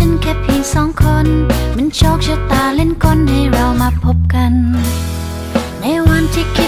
ฉันแค่เพียงสองคน มันโชคชะตาเล่นกลให้เรามาพบกัน ในวันที่คิด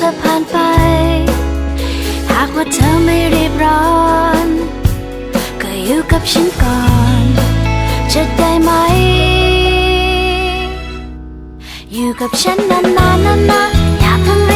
ธอผ่านไป หากว่าเธอไม่รีบร้อน ก็อยู่กับฉันก่อน จะได้ไหม อยู่กับฉันนานๆนะนะอย่าเพิ่ง